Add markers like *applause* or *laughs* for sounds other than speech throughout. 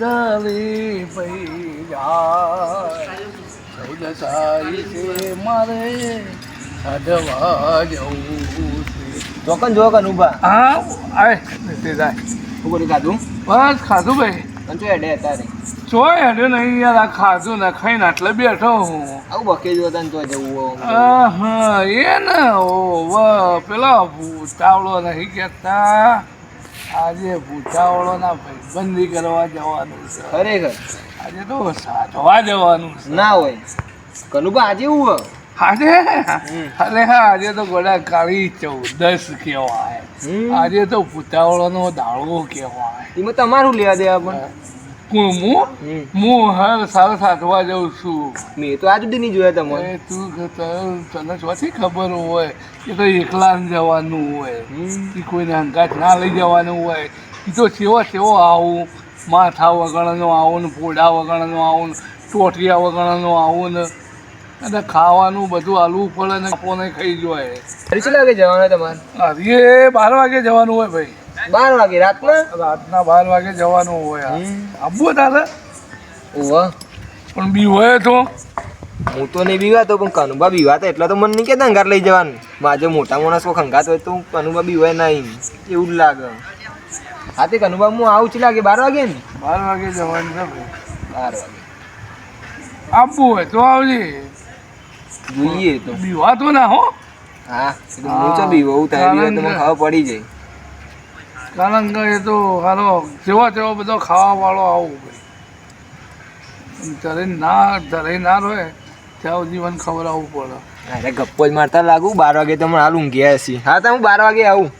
દલી પઈ જાય સૌદ મારે અડવા જવું છે। ચોકન જોકન ઊભા હા આય તે જાય। ખાધું? બસ ખાધું ભાઈ। હેડે તારે ચોય હેડે નહીં યાર આ ખાધું ને ખાઈને આટલે બેઠો હું। આવું બકે જો તને તો જવું હા એ ને ઓ પેલા પેલો ભૂતાવળો નહીં કહેતા। આજે ભૂતાવળોના ભાઈબંધી કરવા જવાનું છે. ખરેખર? આજે તો સાધવા જવાનું છે. ના હોય. કનુભા આજે એવું આજે? અરે હા આજે તો ગોડા કાળી ચૌદસ કહેવાય. આજે તો ભૂતાવળોનો દાળો કહેવાય. એમાં તમારું લેવા દેવા પણ? કોણ હું હમ. હું હર સાલ સાધવા જાઉં છું. મેં તો આજ સુધી નહીં જોયા તમને તું તને ખબર હોય કે તો એકલા જવાનું હોય. કે કોઈને હંકાત ના લઈ જવાનું હોય. એ તો સેવો સેવો આવું. માથા વગરનો આવું ને પોડા વગરનો આવું ને ટોટિયા વગરનો આવું ને અને ખાવાનું બધું હાલવું પડે ને કોને ખાઈ જોઈએ ફરી કેટલા વાગે જવાનું તમારે? અરે બાર વાગે જવાનું હોય ભાઈ. બાર વાગે રાતના? રાતના બાર વાગે જવાનું હોય. આબુ તારે? ઓવા પણ બી હોય તો. હું તો નહીં બીવાતો પણ કનુભા બીવાતા એટલા તો મને નહીં કહેતા અંગાર લઈ જવાનું. માજે મોટા માણસ કોઈ ખંગાત હોય તો કનુભા બીવાય નહીં. એવું જ લાગે. હા તે કનુભા હું આવું છું લાગે. બાર વાગે ને? બાર વાગે જવાનું છે બાર વાગે. આપવું હોય તો આવજે. જોઈએ તો. બીવાતો ના હો. હા તો હું. ચો બીવો તારે બીવો તો મને ખબર પડી જાય. કારણ કે એ તો હાલો જેવા તેવા બધો ખાવા વાળો આવું ભાઈ. ધરાઈ ના ધરાઈ ના રહે ત્યાં ખબર આવવું પડે. અરે ગપ્પો જ મારતા લાગુ બાર વાગે તો મને હાલ ઊંઘ્યા હશે હા તો હું બાર વાગે આવું.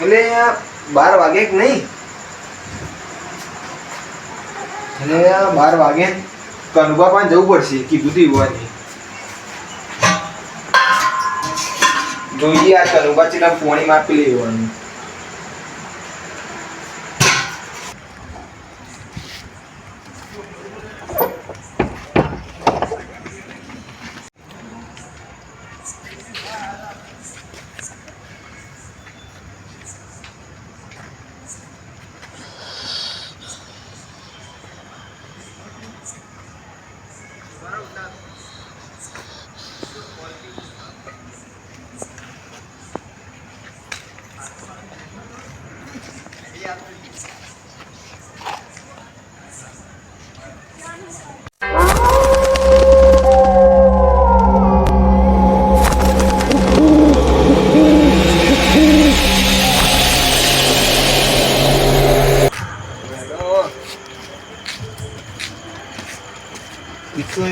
એટલે બાર વાગે કે નહીં? એટલે બાર વાગે કનુભા પણ જવું પડશે કીધું તું જોઈએ આ કનુભા તમે પોણી માપી લેવાનું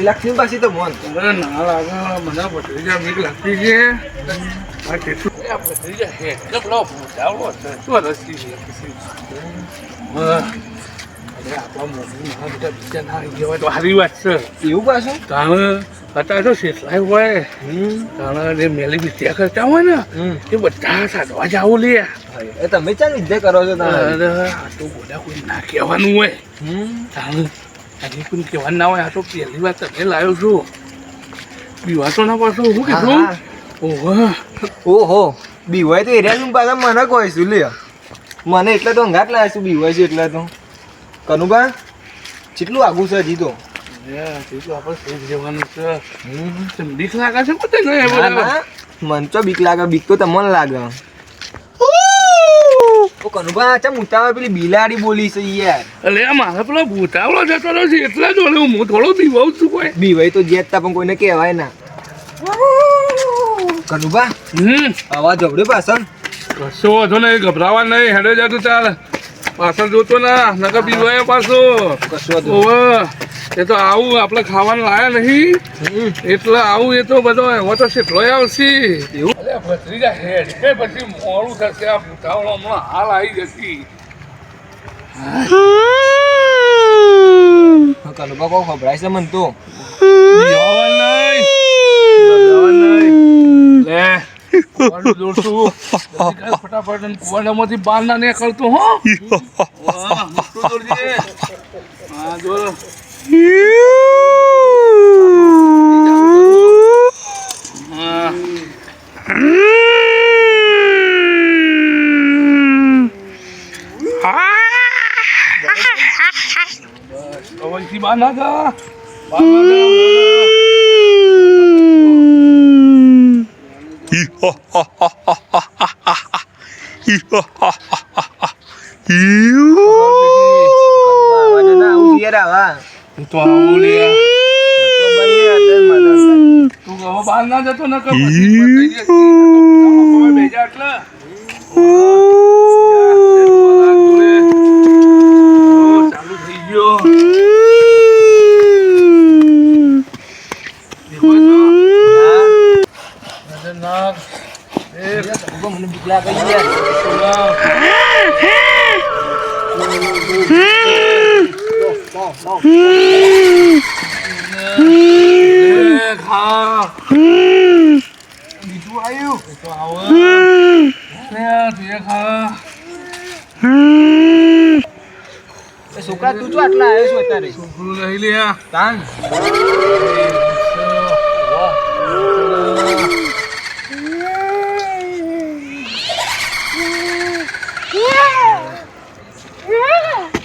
લક્ષ્મી પાસે તો મન મને ના લાગે મને ભત્રીજા બીક લાગતી છે. આ કેટલું? ભત્રીજા હે કેટલો ભૂતાવળો છે. શું રસી છે? ના ના સારી વાત છે. એવું પાછું કારણ અત્યારે તો શેઠલાય હોય. કારણ જે મેલી કરતા હોય ને એ બધા સાધવા જાવું લે. તમે ચાલ વિદ્યા કરો છો તો બધા કોઈ ના કહેવાનું હોય. હમ. કોઈ કહેવાનું ના હોય આ તો પહેલી વાર તમે લાવ્યો છો. બીવા તો ના પાછો હું કીધું? ઓહો. ઓહો બીવાય તો એરિયા પાછા મને કહે છું લે મને એટલે તો અંગાટ લાવે છું બીવાય છે એટલે તો. કનુભા કેટલું આગું છે હજી તો? બીક લાગે છે. મન તો બીક લાગે બીક તો તમને લાગે. ઓ કનુબા ચમ ઉતાવળ પેલી બિલાડી બોલી છે યાર. અલે મારા પેલા ભૂતાવળો જતો છે એટલે જ ઓલે હું થોડો બીવાઉં છું કોઈ. બીવાય તો જેતતા પણ કોઈને કહેવાય ના. કનુભા હમ. અવાજ જબડ્યો પાછળ. કશો વાંધો નહીં ગભરાવા નહીં હેડે જતું ચાલ. પાછળ જોતો ના નકર બીવાય પાછો. કશો વાંધો એ તો આવું આપણે ખાવાનું લાયા નહીં. હમ. એટલે આવું એ તો બધો એવો તો શેઠલો આવશે. એવું ભત્રીજા હેડ કે પછી મોડું થશે. આ ભૂતાવળો હમણાં હાલ આવી જતી કનુબા કોઈ ખબરાય છે મન તો? ફટાફટ કુવાડામાંથી બહાર ના નીકળતું હો. *laughs* 어머니 만나자. 이하하하하하하하하하하하 તો આવું લે તો બની ગયા અત્યારે માતા. તું હવે બહાર ના જતો ન કર પછી બેજા એટલે ચાલુ થઈ ગયો મને બીક લાગે છે યાર. નાખ. એક, હા. બીજું આવ્યું એ તો આવો. લે, તું એક હા. એ છોકરા તું આટલા આવ્યો છું અત્યારે. છોકરું લઈ લે તાન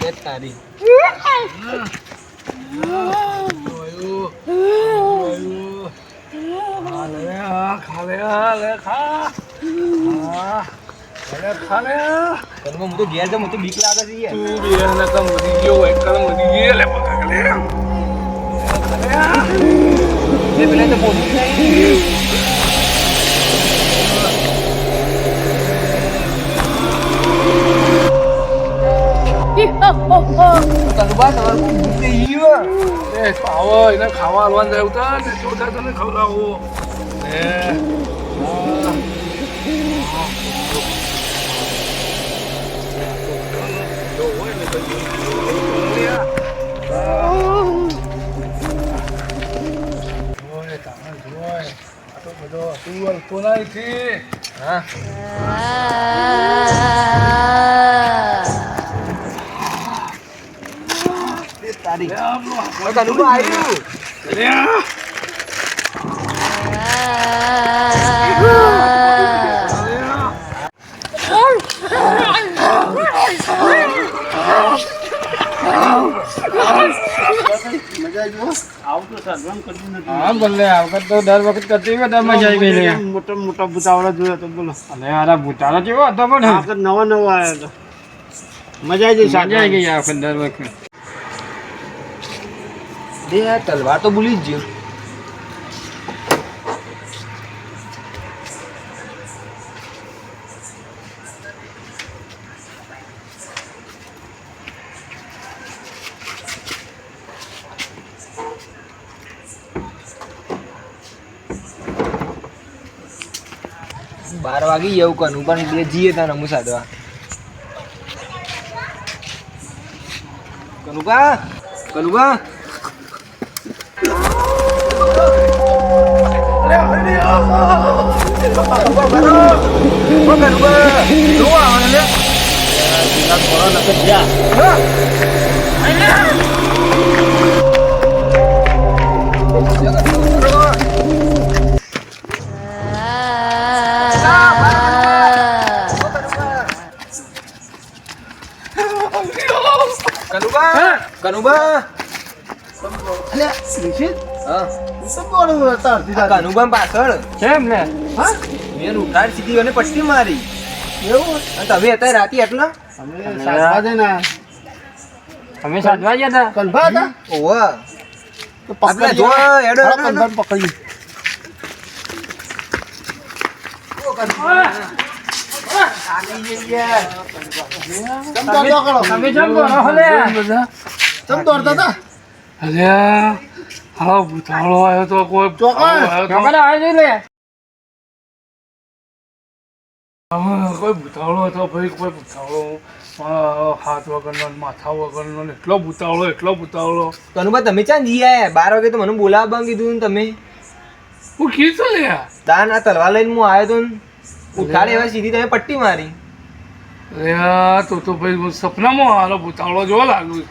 એ તારી જોયું. જોયું. ખા લે, હા, ખા લે, હા, લે, ખા. હા. લે, ખા લે. તને હું તો ઘેર જમ હું તો બીક લાગે છે યાર તું બી એને તો મરી ગયો એક કાલે મરી ગયો, લે, પકડ લે. લે, ખા લે, હા. એ પેલા તો પોલીસ નહીં તમારે ભૂખ એ, એને ખાવા આલવાનું જાય ઉતાર, ને ચોથા તને ખવડાવો. હા. જો હોય ને તો જોઈ લે. જોય, તારે જોય. આ તો બધો તું હલતો હા તારી લે, આપણું ઓ કનુભા આવ્યું લે આ. લે આ. હા ભલે આ વખત તો દર વખત કરતી હોય તો મજા આવી ગઈ લે મોટા ભૂતાવળા તો બોલો અને આરા ભૂતારો જેવો હતો નવા નવા આવ્યા હતા મજા આવી ગઈ મજા આવી ગઈ આ વખત દર વખત. તલવાર તો ભૂલી જ ગયો. બાર વાગી એવું કનું પણ બે જઈએ ત્યાં રમું સાધવા કનુભા કનુભા કનુભા કનુભા હા. કનુભા પાછળ? કેમ ને? મેં ઉઠાડ સીધી અને પટ્ટી મારી. એવું? અને તમે અત્યારે રાતી એટલા અમે સાતવા જઈને અમે સાધવા ગયા હતા? કન્ફા હતા? ઓવા. તો પકડી જો હેડો. કન્ફા પકડી. કરો? તમે કેમ કરો હલે ચમ દોડતા હતા? અલ્યા હા ભૂતાળો આવ્યો તો કોઈ કોઈ ભૂતાળો હતો ભાઈ કોઈ ભૂતાળો હાથ વગરનો માથા વગરનો એટલો ભૂતાળો એટલો ભૂતાળો કનુભા તમે ચાં જી આયા? બાર વાગે તો મને બોલાવવા કીધું ને તમે. હું કીધું લે તાન આ તલવાર લઈને હું આવ્યો તો ને. ઉઠાડે એવા સીધી તમે પટ્ટી મારી. અલ્યા તો તો ભાઈ હું સપનામાં હાલો ભૂતાવળો જોવા લાગ્યો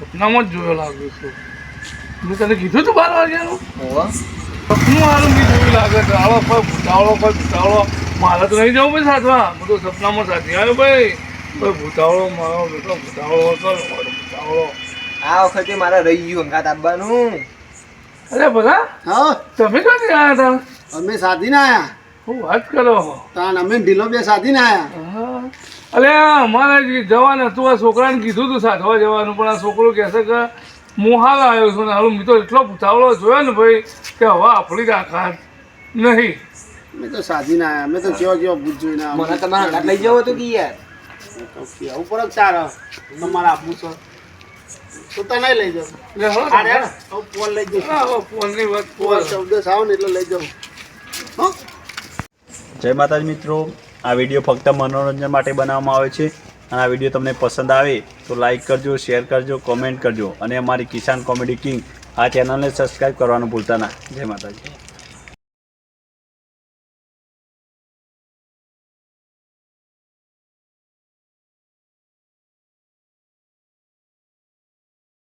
સપનામાં જ જોયો લાગ્યું છું. મેં તને કીધું તું બાર વાગ્યાનું? સપનું હારું બી જોયું લાગે છે. હાલો કોઈ ભૂતાવળો કોઈ ભૂતાળો મારે તો નહીં જવું ભાઈ સાધવા. બધું સપનામાં સાથી આવ્યો ભાઈ. ભાઈ ભૂતાવળો મારો બેટો ભૂતાવળો હતો ને મારો ભૂતાવળો આ વખતે મારે રહી ગયું અંગાત આપવાનું. અરે બધા હા. તમે ક્યાંથી આવ્યા હતા? અમે સાધીને આયા. હું વાત કરો તાન અમે ઢીલો બે સાધીને આયા. હા. અલે અમારે જે જવાનું હતું આ છોકરાને કીધું હતું સાધવા જવાનું પણ આ છોકરો કહેશે કે હું હાલ આવ્યો છું ને હાલ મેં તો એટલો ભૂતાવળો જોયો ને ભાઈ કે હવે આપણી તાકાત નહીં. મેં તો સાધીને આવ્યા મેં તો કેવો કેવો ભૂત જોઈને. મને તમારા અંગાત લઈ જવો તો કે યાર. કેવું પડે ચાર તમારે આપવું છે. તો તો નહીં લઈ જાવ એટલે હવે અરે ફોન લઈ જાઉં. આ હવે ફોનની વાત ફોન ચૌદસ આવો ને એટલે લઈ જાઉં. હો? જય માતાજી મિત્રો. આ વીડિયો ફક્ત મનોરંજન માટે બનાવવામાં આવે છે. અને આ વીડિયો તમને પસંદ આવે તો લાઇક કરજો શેર કરજો કોમેન્ટ કરજો. અને અમારી કિસાન કોમેડી કિંગ આ ચેનલને સબસ્ક્રાઈબ કરવાનું ભૂલતા ના. જય માતાજી.